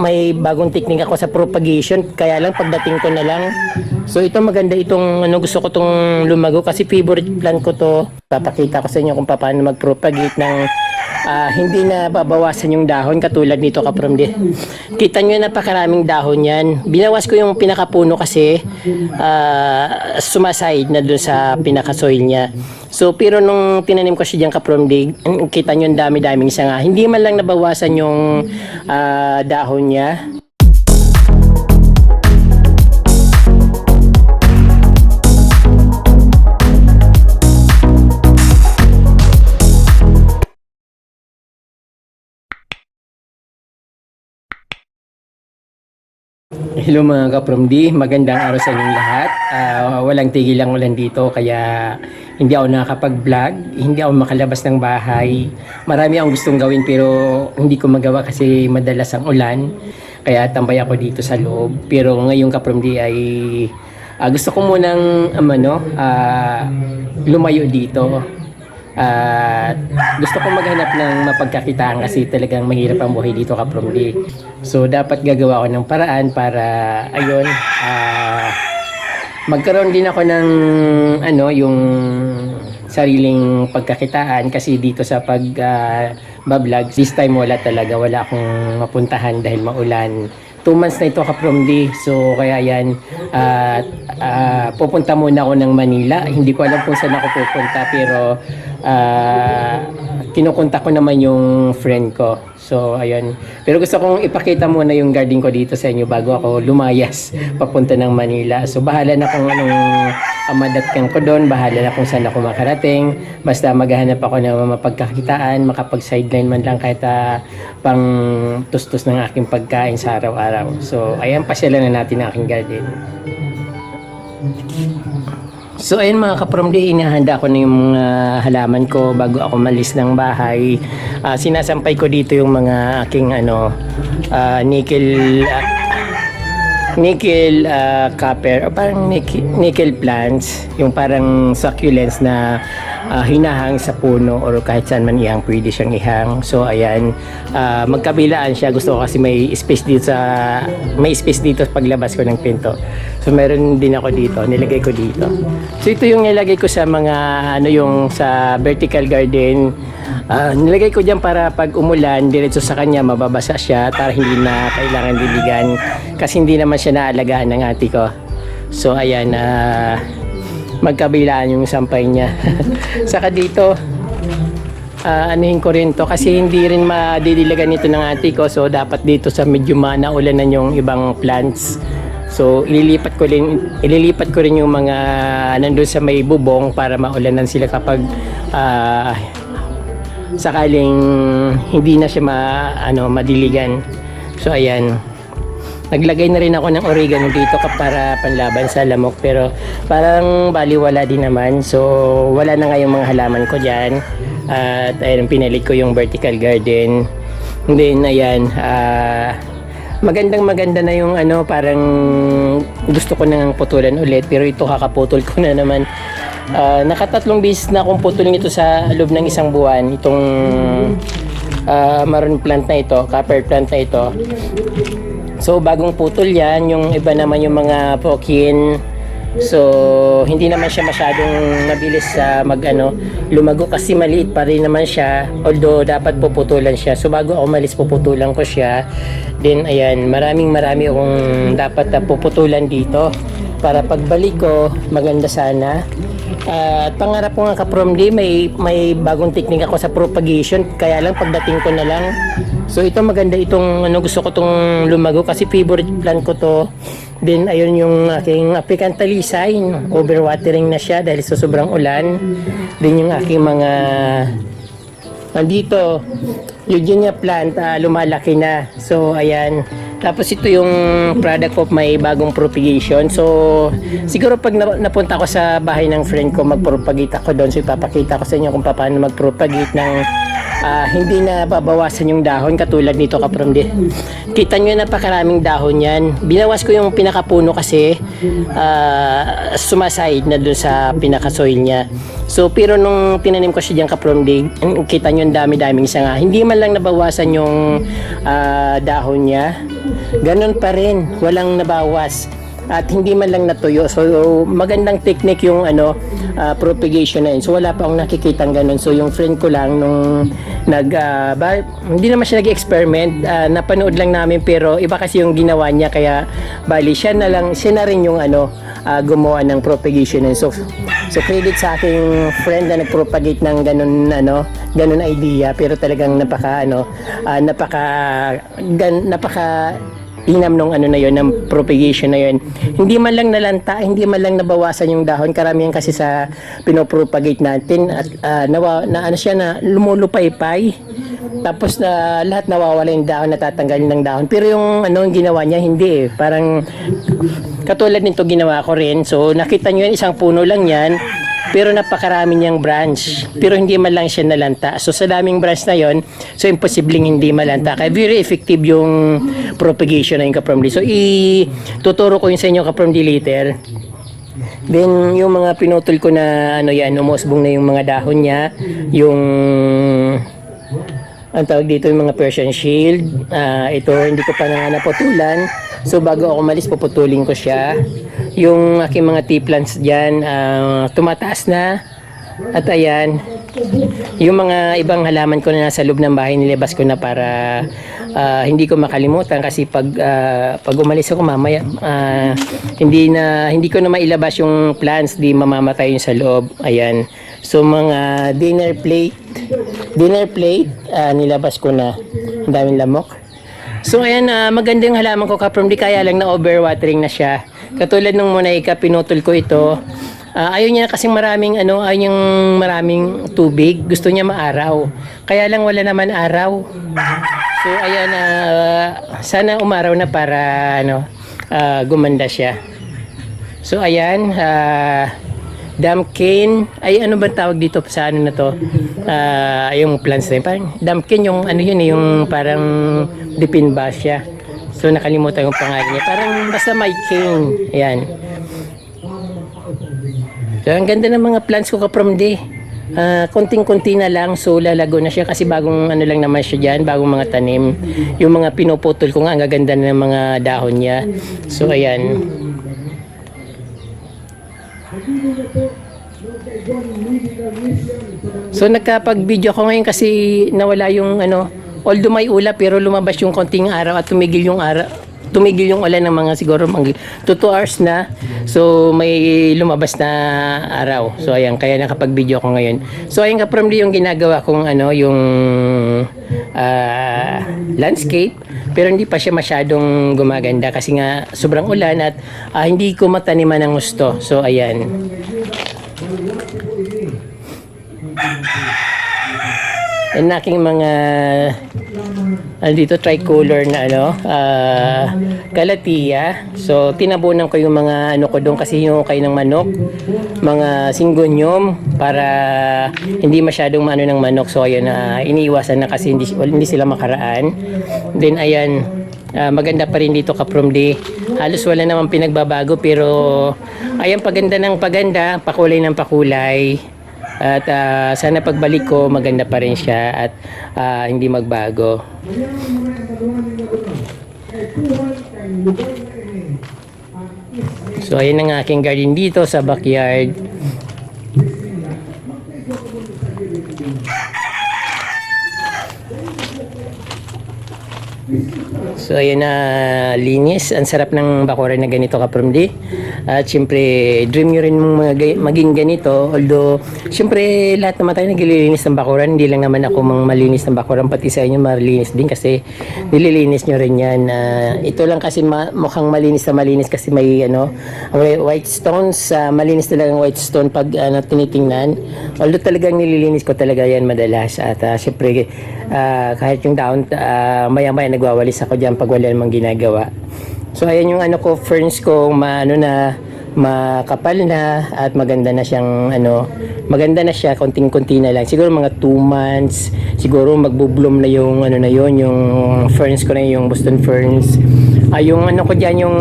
may bagong technique ako sa propagation. Kaya lang pagdating ko na lang. So ito maganda itong ano gusto ko tong lumago kasi favorite plant ko to. Papakita ko sa inyo kung paano mag-propagate ng ah, hindi na babawasan yung dahon katulad nito kapromdi. Kita nyo napakaraming dahon yan. Binawas ko yung pinakapuno kasi ah, sumaside na dun sa pinaka-soil niya. So pero nung tinanim ko siya dyan kapromdi, kita nyo ang dami-daming sanga. Hindi man lang nabawasan yung ah, dahon niya. Hello mga ka-From D, magandang araw sa inyong lahat. Ah, walang tigil ang ulan dito kaya hindi ako nakakapag-vlog, hindi ako makalabas ng bahay. Marami akong gustong gawin pero hindi ko magawa kasi madalas ang ulan. Kaya tambay ako dito sa loob. Pero ngayong ka-From D ay ah, gusto ko munang um, ano, ah, lumayo dito. At gusto ko maghanap ng mapagkakitaan kasi talagang mahirap ang buhay dito ka from D. So dapat gagawa ko ng paraan para ayun ah, magkaroon din ako ng ano yung sariling pagkakitaan kasi dito sa pag ah, bablog this time wala talaga. Wala akong mapuntahan dahil maulan. Two months na ito ka from so kaya yan at ah, pupunta muna ako ng Manila. Hindi ko alam kung saan ako pupunta pero ah, kinukontak ko naman yung friend ko. So ayun. Pero gusto kong ipakita muna yung garden ko dito sa inyo bago ako lumayas papunta ng Manila. So bahala na kung anong amadatkan ko doon. Bahala na kung saan ako makarating. Basta maghahanap ako ng mapagkakitaan makapag sideline man lang kahit ah, pang tustos ng aking pagkain sa araw-araw. So ayan pasyalan na natin ang aking garden So ayun mga kaprom-day, inahanda ko na yung mga halaman ko bago ako malis ng bahay. Ah, sinasampay ko dito yung mga aking ano, ah, nickel ah, nickel ah, copper o parang nickel, nickel plants, yung parang succulents na ah, hinahang sa puno or kahit saan man ihang pwede siyang ihang. So ayan, ah, magkabilaan siya. Gusto ko kasi may space dito sa may space dito paglabas ko ng pinto. So meron din ako dito, nilagay ko dito. So ito yung nilagay ko sa mga ano yung sa vertical garden. Ah, nilagay ko diyan para pag umulan, diretso sa kanya mababasa siya para hindi na kailangan diligan kasi hindi naman siya naalagaan ng ate ko. So ayan, ah magkabilaan yung sampay niya. Saka dito, ah anuhin ko rin to kasi hindi rin madidiligan nito ng ate ko. So dapat dito sa medyo manaulanan yung ibang plants. So ililipat ko rin ililipat ko rin yung mga nandun sa may bubong para maulanan sila kapag ah, sakaling hindi na siya ma, ano, madiligan. So ayan Naglagay na rin ako ng oregano dito para panlaban sa lamok pero parang baliwala din naman. So wala na nga yung mga halaman ko dyan. At ayun, pinalit ko yung vertical garden. And then ayan, ah, magandang maganda na yung ano parang gusto ko nang putulan ulit pero ito kakaputol ko na naman. Ah, nakatatlong beses na akong putulin ito sa loob ng isang buwan. Itong ah, maroon plant na ito, copper plant na ito. So bagong putol yan, yung iba naman yung mga pokin. So hindi naman siya masyadong mabilis sa mag ano, lumago kasi maliit pa rin naman siya. Although dapat puputulan siya. So bago ako malis puputulan ko siya. Then ayan, maraming marami akong dapat puputulan dito para pagbalik ko maganda sana. At pangarap ko nga ka from day may may bagong technique ako sa propagation kaya lang pagdating ko na lang So ito maganda itong ano gusto ko tong lumago kasi favorite plant ko to. Then ayun yung aking African talisay, overwatering na siya dahil sa sobrang ulan. Then yung aking mga nandito Eugenia plant ah, lumalaki na. So ayan. Tapos ito yung product of my bagong propagation. So siguro pag na- napunta ko sa bahay ng friend ko, magpropagate ako doon. So ipapakita ko sa inyo kung paano magpropagate ng ah, hindi na babawasan yung dahon katulad nito kapromdi. Kita nyo napakaraming dahon yan. Binawas ko yung pinakapuno kasi ah, sumaside na dun sa pinaka-soil niya. So pero nung tinanim ko siya dyan kapromdi, kita nyo ang dami-daming sanga. Hindi man lang nabawasan yung ah, dahon niya. Ganon pa rin, walang nabawas at hindi man lang natuyo. So magandang technique yung ano ah, propagation na yun. So wala pa akong nakikitang ganun. So yung friend ko lang nung nag ah, ba, hindi naman siya nag-experiment, ah, napanood lang namin pero iba kasi yung ginawa niya kaya bali siya na lang siya na rin yung ano ah, gumawa ng propagation yun. So so credit sa aking friend na nagpropagate ng ganun ano, ganun idea pero talagang napaka ano ah, napaka gan, napaka inam nung ano na yon ng propagation na yon hindi man lang nalanta hindi man lang nabawasan yung dahon. Karamihan kasi sa pinopropagate natin at ah, nawa, na ano siya na lumulupay-pay. Tapos na lahat nawawala yung dahon natatanggalin ng dahon. Pero yung ano yung ginawa niya hindi eh. Parang katulad nito ginawa ko rin. So nakita niyo yan isang puno lang yan pero napakarami niyang branch. Pero hindi man lang siya nalanta. So sa daming branch na yon so imposibleng hindi malanta. Kaya very effective yung propagation na yung kapromdi so ituturo ko yun sa inyo kapromdi later then yung mga pinutol ko na ano yan umusbong na yung mga dahon niya yung ang tawag dito yung mga Persian shield. Ah, ito hindi ko pa na naputulan so bago ako malis puputulin ko siya. Yung aking mga tea plants dyan ah, tumataas na. At ayan yung mga ibang halaman ko na nasa loob ng bahay nilabas ko na para ah, hindi ko makalimutan kasi pag ah, pag umalis ako mamaya ah, hindi na hindi ko na mailabas yung plants di mamamatay yung sa loob. Ayan. So mga dinner plate dinner plate ah, nilabas ko na. Ang daming lamok So ayan, ah, maganda yung halaman ko kaprom di kaya lang na overwatering na siya. Katulad nung Monaika, pinutol ko ito. Ah, ayaw niya kasing maraming ano, ayaw niyang maraming tubig. Gusto niya maaraw. Kaya lang wala naman araw. So ayan, ah, sana umaraw na para ano, ah, gumanda siya. So ayan, ah, Damkin, ay ano ba tawag dito sa ano na to? Ah, yung plants na yun. Parang damkin yung ano yun eh, yung parang dipin ba siya. So nakalimutan yung pangalan niya. Parang basta may cane. Ayan. So ang ganda ng mga plants ko ka from day. Ah, konting-konti na lang so lalago na siya kasi bagong ano lang naman siya diyan, bagong mga tanim. Yung mga pinuputol ko nga ang gaganda ng mga dahon niya. So ayan. So nagkapag-video ko ngayon kasi nawala yung ano, although may ulap pero lumabas yung konting araw at tumigil yung araw tumigil yung ulan ng mga siguro mga 2 hours na. So may lumabas na araw. So ayan kaya nakapag-video ko ngayon. So ayan ka from yung ginagawa kong ano yung ah, landscape. Pero hindi pa siya masyadong gumaganda kasi nga sobrang ulan at ah, hindi ko mataniman ng gusto. So ayan ang aking mga ano dito tricolor na ano ah, kalatia so tinabunan ko yung mga ano ko doon kasi yung kayo ng manok. Mga singgonyom para hindi masyadong maano ng manok. So ayun na iniiwasan na kasi hindi, well, hindi sila makaraan. Then ayan ah, maganda pa rin dito ka day. Halos wala namang pinagbabago pero ayan paganda ng paganda pakulay ng pakulay at ah, sana pagbalik ko maganda pa rin siya at ah, hindi magbago. So ayun ang aking garden dito sa backyard. So ayun na linis. Ang sarap ng bakuran na ganito ka from. At syempre dream nyo rin mag- maging ganito. Although syempre lahat naman tayo naglilinis ng bakuran. Hindi lang naman ako mang malinis ng bakuran. Pati sa inyo malinis din kasi nililinis nyo rin yan. Ah, ito lang kasi ma- mukhang malinis na malinis kasi may ano white stones. ah, malinis talaga ang white stone pag ano, tinitingnan. Although talagang nililinis ko talaga yan madalas. At ah, syempre ah, kahit yung down ah, maya-maya nagwawalis ako dyan pag wala namang ginagawa. So ayan yung ano ko, ferns ko, maano na makapal na at maganda na siyang ano, maganda na siya, konting-konti na lang. Siguro mga 2 months, siguro magbo-bloom na yung ano na yon, yung ferns ko na yung Boston ferns. Ay yung ano ko diyan yung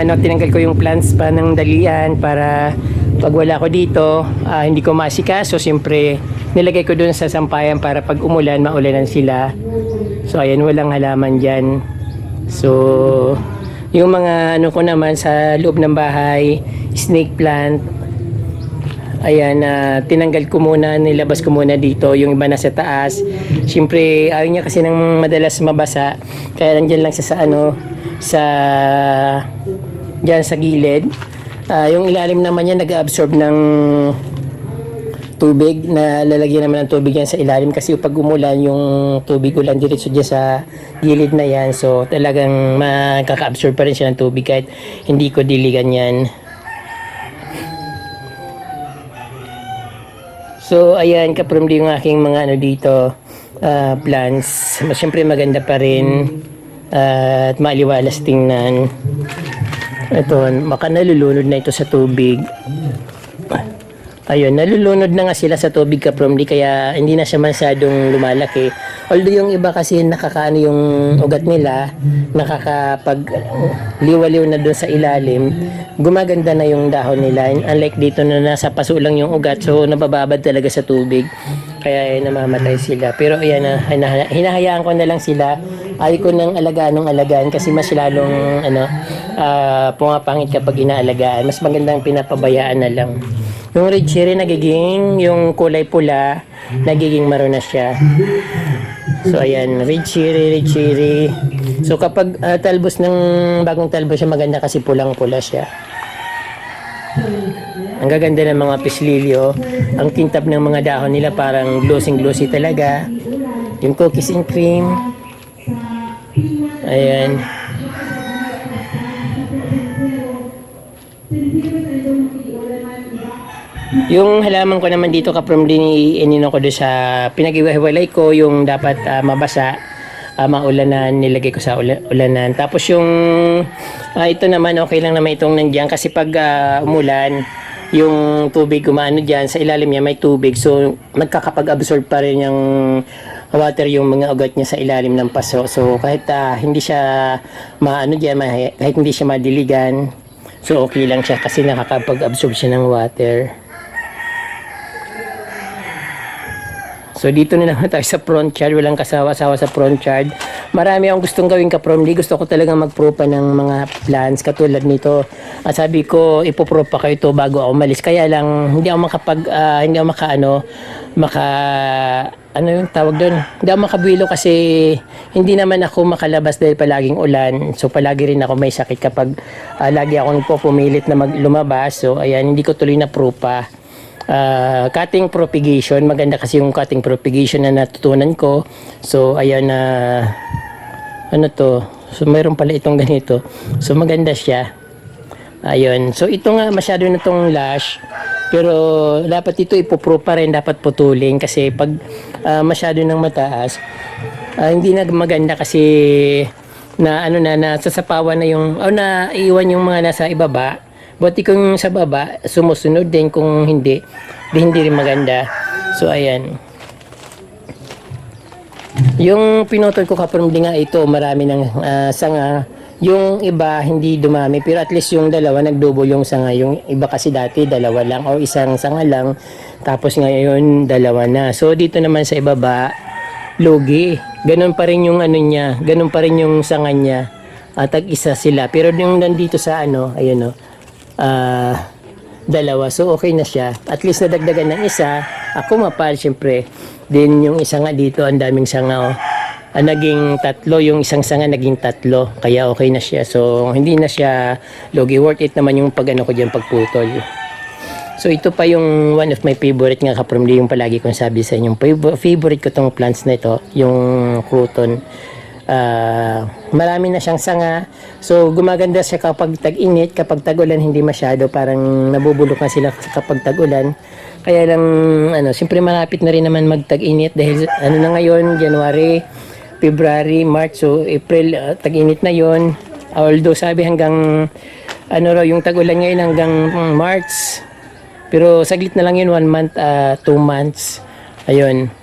ano tinanggal ko yung plants pa ng dalian para pag wala ko dito, ah, hindi ko masikaso, siyempre nilagay ko doon sa sampayan para pag umulan, maulanan sila. So ayan, walang halaman dyan. So, yung mga ano ko naman sa loob ng bahay, snake plant, ayan, na tinanggal ko muna, nilabas ko muna dito, yung iba nasa taas. Siyempre, ayaw niya kasi nang madalas mabasa, kaya nandyan lang siya sa ano, sa, dyan sa gilid. Ah, yung ilalim naman niya nag-absorb ng tubig na lalagyan naman ng tubig yan sa ilalim kasi pag umulan yung tubig ulan diretso dyan sa gilid na yan. So talagang makaka-absorb pa rin siya ng tubig kahit hindi ko diligan yan. So ayan kapromdi yung aking mga ano dito ah, plants. Siyempre maganda pa rin. Ah, at maliwalas tingnan. Ito maka nalulunod na ito sa tubig Ayun, nalulunod na nga sila sa tubig ka from di kaya hindi na siya masyadong lumalaki. Although yung iba kasi nakakaano yung ugat nila, nakakapag liwaliw na doon sa ilalim, gumaganda na yung dahon nila. Unlike dito na nasa paso lang yung ugat, so nabababad talaga sa tubig. Kaya eh, namamatay sila. Pero ayan hina- hinahayaan ko na lang sila. Ay ko nang alagaan ng alagaan kasi mas lalong ano, ah, pumapangit kapag inaalagaan. Mas magandang pinapabayaan na lang. Yung red cherry nagiging yung kulay pula, nagiging maroon na siya. So ayan, red cherry, red cherry. So kapag ah, talbos ng bagong talbos siya maganda kasi pulang-pula siya. Ang gaganda ng mga pislilyo. Ang kintab ng mga dahon nila parang glossy-glossy talaga. Yung cookies and cream. Ayan. Yung halaman ko naman dito kaprom din inino ko doon sa pinag-iwalay ko yung dapat ah, mabasa ah, maulanan nilagay ko sa ula- ulanan. Tapos yung ah, ito naman okay lang naman itong nandiyan kasi pag ah, umulan yung tubig gumaano diyan sa ilalim niya may tubig. So nagkakapag-absorb pa rin yung water yung mga ugat niya sa ilalim ng paso. So kahit ah, hindi siya maano diyan ma- kahit hindi siya madiligan so okay lang siya kasi nakakapag-absorb siya ng water So dito na naman tayo sa front yard, walang kasawa-sawa sa front yard. Marami akong gustong gawin ka from Gusto ko talaga magpropa ng mga plants katulad nito. At sabi ko, ipopropa ko ito bago ako umalis. Kaya lang, hindi ako makapag, ah, hindi ako makaano, maka, ano yung tawag doon? Hindi ako makabilo kasi hindi naman ako makalabas dahil palaging ulan. So palagi rin ako may sakit kapag ah, lagi akong pupumilit na mag lumabas. So ayan, hindi ko tuloy na propa uh, cutting propagation. Maganda kasi yung cutting propagation na natutunan ko. So, ayan na, ano to? So, mayroon pala itong ganito. So, maganda siya. Ayun. So, ito nga, masyado na itong lash. Pero, dapat ito ipupro pa rin, dapat putulin. Kasi, pag ah, masyado nang mataas, ah, hindi na maganda kasi na ano na nasasapawan na yung o na iwan yung mga nasa ibaba Buti kung sa baba, sumusunod din kung hindi, di hindi rin maganda. So, ayan. Yung pinutol ko kapag nga ito, marami ng ah, sanga. Yung iba, hindi dumami. Pero at least yung dalawa, nagdubo yung sanga. Yung iba kasi dati, dalawa lang o isang sanga lang. Tapos ngayon, dalawa na. So, dito naman sa ibaba, logi. Ganun pa rin yung ano niya. Ganun pa rin yung sanga niya. At isa sila. Pero yung nandito sa ano, ayun o. ah, dalawa. So, okay na siya. At least nadagdagan ng isa. Ako mapal, syempre. Then, yung isa nga dito, ang daming sanga, oh. Ah, naging tatlo, yung isang sanga naging tatlo. Kaya okay na siya. So, hindi na siya logi. Worth it naman yung pag ano ko dyan, pagputol. So, ito pa yung one of my favorite nga kapramli, yung palagi kong sabi sa inyo. Fav- Favorite ko tong plants na ito, yung crouton. Ah, marami na siyang sanga. So, gumaganda siya kapag tag-init, kapag tag-ulan hindi masyado, parang nabubulok na sila kapag tag-ulan. Kaya lang, ano, siyempre malapit na rin naman mag-tag-init dahil ano na ngayon, January, February, March, so April, ah, tag-init na yon. Although sabi hanggang ano raw, yung tag-ulan ngayon hanggang mm, March. Pero saglit na lang yun, one month, ah, two months. Ayun.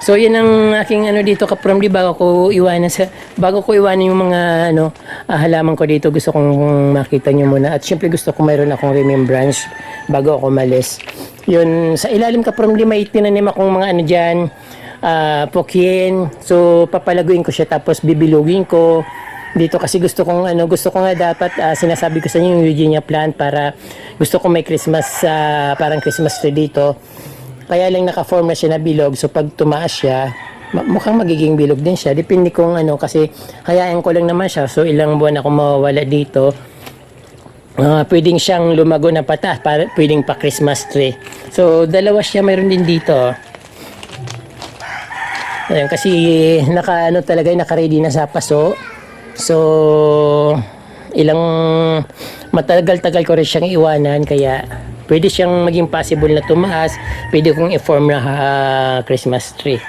So yun ang aking ano dito kaprom di bago ko iwanan sa bago ko iwanan yung mga ano ah, halaman ko dito gusto kong makita nyo muna at syempre gusto ko mayroon akong remembrance bago ako malis. Yun sa ilalim kaprom di may tinanim akong mga ano diyan ah pokien. So papalaguin ko siya tapos bibilugin ko dito kasi gusto kong ano gusto ko nga dapat ah, sinasabi ko sa inyo yung Eugenia plant para gusto ko may Christmas ah, parang Christmas tree dito kaya lang naka-form na siya na bilog. So pag tumaas siya, mukhang magiging bilog din siya. Depende kung ano kasi hayaan ko lang naman siya. So ilang buwan ako mawawala dito. Ah, pwedeng siyang lumago na pataas, para, pwedeng pa Christmas tree. So dalawa siya mayroon din dito. Ayan, kasi naka ano talaga naka-ready na sa paso. So ilang matagal-tagal ko rin siyang iwanan kaya pwede siyang maging possible na tumaas. Pwede kong i-form na ah, Christmas tree.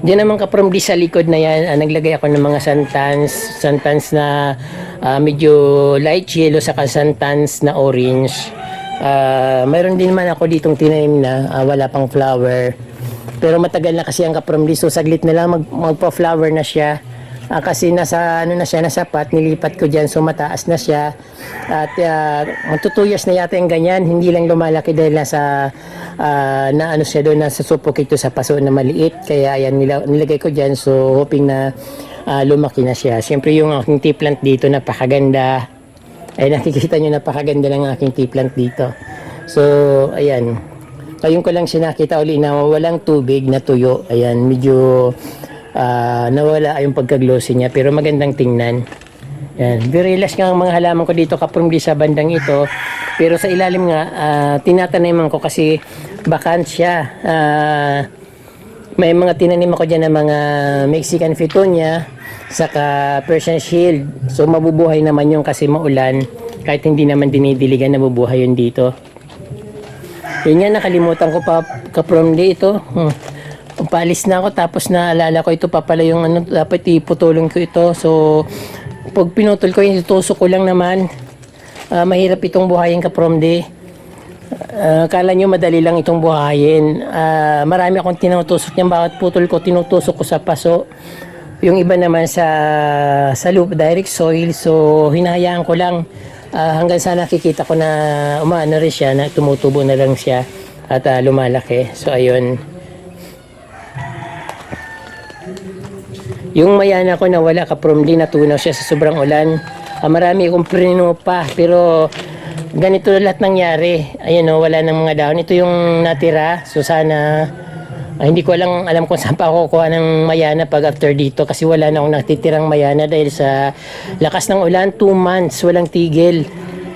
Diyan naman ka from di sa likod na yan, ah, naglagay ako ng mga santans, santans na ah, medyo light yellow saka santans na orange. Ah, mayroon din naman ako ditong tinanim na ah, wala pang flower. Pero matagal na kasi ang kaprom di so saglit na lang mag, magpa-flower na siya. Ah, kasi nasa ano na siya nasa pat nilipat ko diyan so mataas na siya. At uh, magtutuyas na yata yung ganyan hindi lang lumalaki dahil nasa ah, na ano siya doon nasa ito sa paso na maliit. Kaya ayan nila, nilagay ko diyan so hoping na ah, lumaki na siya. Siyempre yung aking tea plant dito napakaganda. Ay nakikita nyo napakaganda ng aking tea plant dito. So ayan. Ngayon ko lang siya nakita uli na walang tubig na tuyo. Ayan, medyo ah, nawala yung pagka-glossy niya pero magandang tingnan. Yan. Very last nga ang mga halaman ko dito kapag sa bandang ito. Pero sa ilalim nga, ah, tinataniman ko kasi bakant siya. Ah, may mga tinanim ako dyan ng mga Mexican Fitonia saka Persian Shield. So mabubuhay naman yung kasi maulan. Kahit hindi naman dinidiligan, nabubuhay yun dito. Yun yan, nakalimutan ko pa day ito. Hmm. Palis na ako tapos naalala ko ito pa pala yung ano, dapat iputulong ko ito. So, pag pinutol ko, itutusok ko lang naman. Ah, mahirap itong buhayin ka-from day. Ah, kala nyo madali lang itong buhayin. Ah, marami akong tinutusok niyan. Bawat putol ko, tinutusok ko sa paso. Yung iba naman sa sa loop direct soil. So, hinahayaan ko lang ah, hanggang sa nakikita ko na umaano rin siya, na tumutubo na lang siya at ah, lumalaki. So, ayun. Yung mayana ko na wala ka from din natunaw siya sa sobrang ulan. Ah, marami akong prino pa pero ganito lahat nangyari. Ayun o, wala ng mga dahon. Ito yung natira. So sana ah, hindi ko lang alam kung saan pa ako kuha ng mayana pag after dito kasi wala na akong natitirang mayana dahil sa lakas ng ulan, 2 months, walang tigil.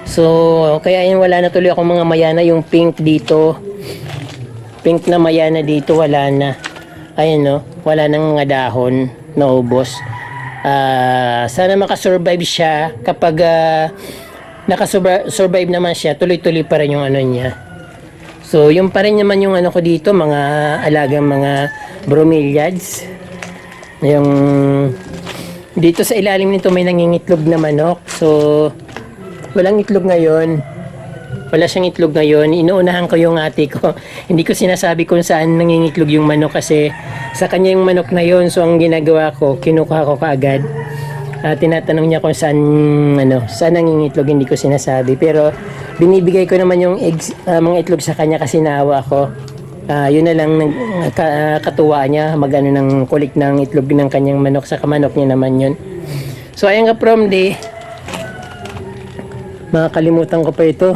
So, kaya yun wala na tuloy akong mga mayana, yung pink dito. Pink na mayana dito, wala na. Ayun no, wala nang mga dahon, naubos. Ah, sana makasurvive siya kapag ah, nakasurvive naman siya, tuloy-tuloy pa rin yung ano niya. So, yung pa rin naman yung ano ko dito, mga alagang mga bromeliads. Yung dito sa ilalim nito may nangingitlog na manok. So, walang itlog ngayon. Wala siyang itlog ngayon. Inuunahan ko yung ate ko. Hindi ko sinasabi kung saan nangingitlog yung manok kasi sa kanya yung manok na yon So, ang ginagawa ko, kinukuha ko kaagad. Ah, tinatanong niya kung saan ano, saan nangingitlog hindi ko sinasabi. Pero binibigay ko naman yung eggs, ah, mga itlog sa kanya kasi naawa ko. Ah, yun na lang nag, ah, katuwa niya magano ng kulik ng itlog ng kanyang manok sa kamanok niya naman yun. So ayan nga from day makakalimutan ko pa ito.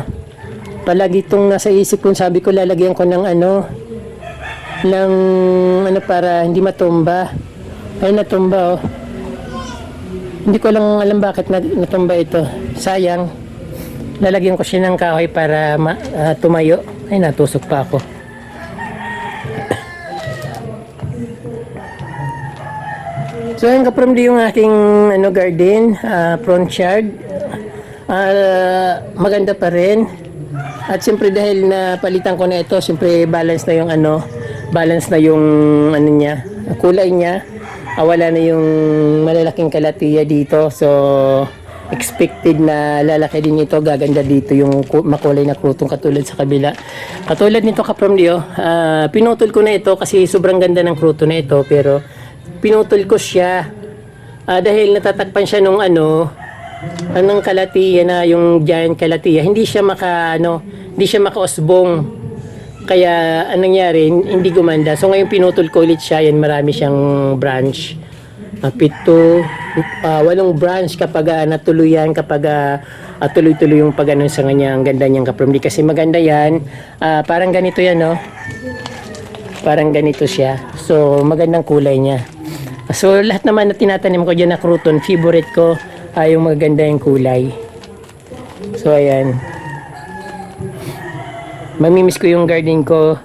Palagi itong nasa isip ko, sabi ko lalagyan ko ng ano, ng ano para hindi matumba. Ay natumba oh. Hindi ko lang alam bakit nat- natumba ito. Sayang. Lalagyan ko siya ng kahoy para ma- ah, tumayo. Ay, natusok pa ako. So, ayun ka-from yung aking ano, garden, ah, front yard. Ah, maganda pa rin. At siyempre dahil napalitan ko na ito, siyempre balance na yung ano, balance na yung ano niya, kulay niya. ah, wala na yung malalaking kalatiya dito. So, expected na lalaki din ito. Gaganda dito yung ku- makulay na krutong katulad sa kabila. Katulad nito kaprom Dio, ah, pinutol ko na ito kasi sobrang ganda ng kruto na ito. Pero, pinutol ko siya ah, dahil natatakpan siya nung ano, anong kalatiya na yung giant kalatiya. Hindi siya maka, ano, hindi siya makausbong. Kaya anong nangyari, hindi gumanda. So ngayon pinutol ko ulit siya, yan marami siyang branch. Uh, pito, ah, walong branch kapag ah, natuluyan, kapag ah, tuloy-tuloy yung pag ano sa kanya, ang ganda niyang kapromdi. Kasi maganda yan, Ah, parang ganito yan, no? Parang ganito siya. So magandang kulay niya. So lahat naman na tinatanim ko dyan na crouton, favorite ko ay yung maganda yung kulay. So ayan. Mamimiss ko yung garden ko.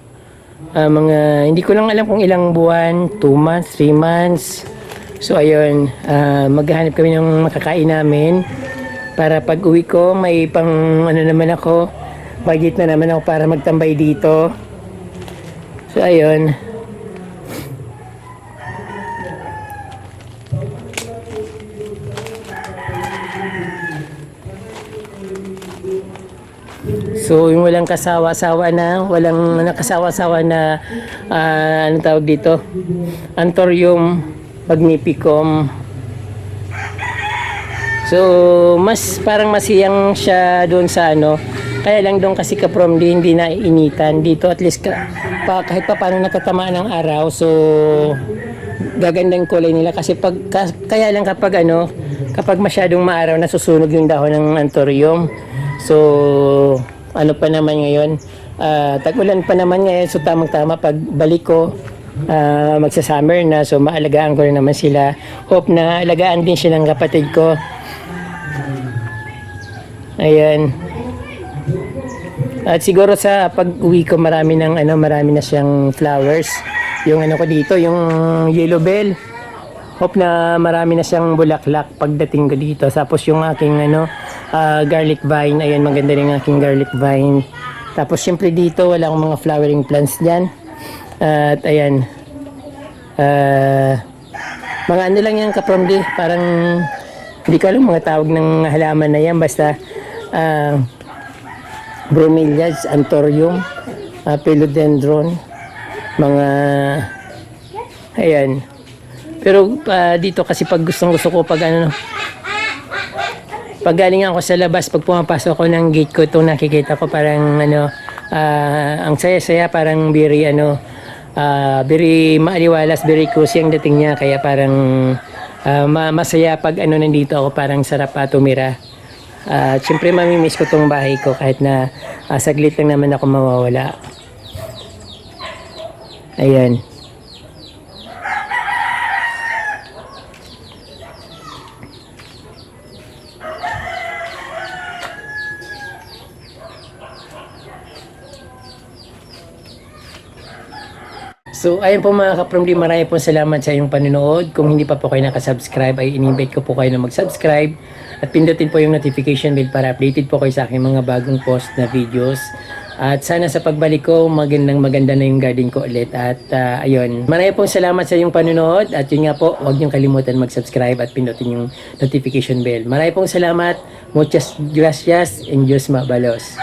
Ah, mga, hindi ko lang alam kung ilang buwan, 2 months, 3 months. So ayun, ah, maghahanap kami ng makakain namin. Para pag uwi ko, may pang ano naman ako, budget na naman ako para magtambay dito. So ayun. So, yung walang kasawa-sawa na, walang nakasawa-sawa na, ah, ano tawag dito? Anthurium magnificum. So, mas parang masiyang siya doon sa ano. Kaya lang doon kasi kaprom di hindi na initan. Dito at least ka, pa, kahit pa paano natatamaan ng araw. So, gagandang kulay nila kasi pag ka- kaya lang kapag ano kapag masyadong maaraw nasusunog yung dahon ng anthurium so ano pa naman ngayon ah, tag-ulan pa naman ngayon so tamang tama pag balik ko ah, magsa-summer na so maalagaan ko rin naman sila hope na alagaan din siya ng kapatid ko ayan at siguro sa pag-uwi ko marami ng ano, marami na siyang flowers. Yung ano ko dito, yung yellow bell. Hope na marami na siyang bulaklak pagdating ko dito. Tapos yung aking ano, ah, garlic vine. Ayan, maganda rin ang aking garlic vine. Tapos syempre dito, wala akong mga flowering plants diyan. At ayan. ah, mga ano lang yan kapramdi. Parang hindi ko alam mga tawag ng halaman na yan. Basta ah, bromeliads, anthurium, uh, philodendron, mga ayan. Pero ah, dito kasi pag gustong gusto ko pag ano pag galing ako sa labas, pag pumapasok ako ng gate ko, ito nakikita ko parang ano, ah, ang saya-saya, parang very ano, ah, very maaliwalas, very cozy ang dating niya, kaya parang ma- masaya pag ano nandito ako, parang sarap pa tumira. At syempre mamimiss ko tong bahay ko kahit na ah, saglit lang naman ako mawawala. Ayan. So, ayun po mga marami po salamat sa inyong panonood. Kung hindi pa po kayo nakasubscribe, ay in-invite ko po kayo na mag-subscribe at pindutin po yung notification bell para updated po kayo sa aking mga bagong post na videos. At sana sa pagbalik ko, magandang maganda na yung garden ko ulit. At ah, ayun, marami pong salamat sa inyong panonood. At yun nga po, huwag niyong kalimutan mag-subscribe at pindutin yung notification bell. Marami pong salamat. Muchas gracias and Diyos mabalos.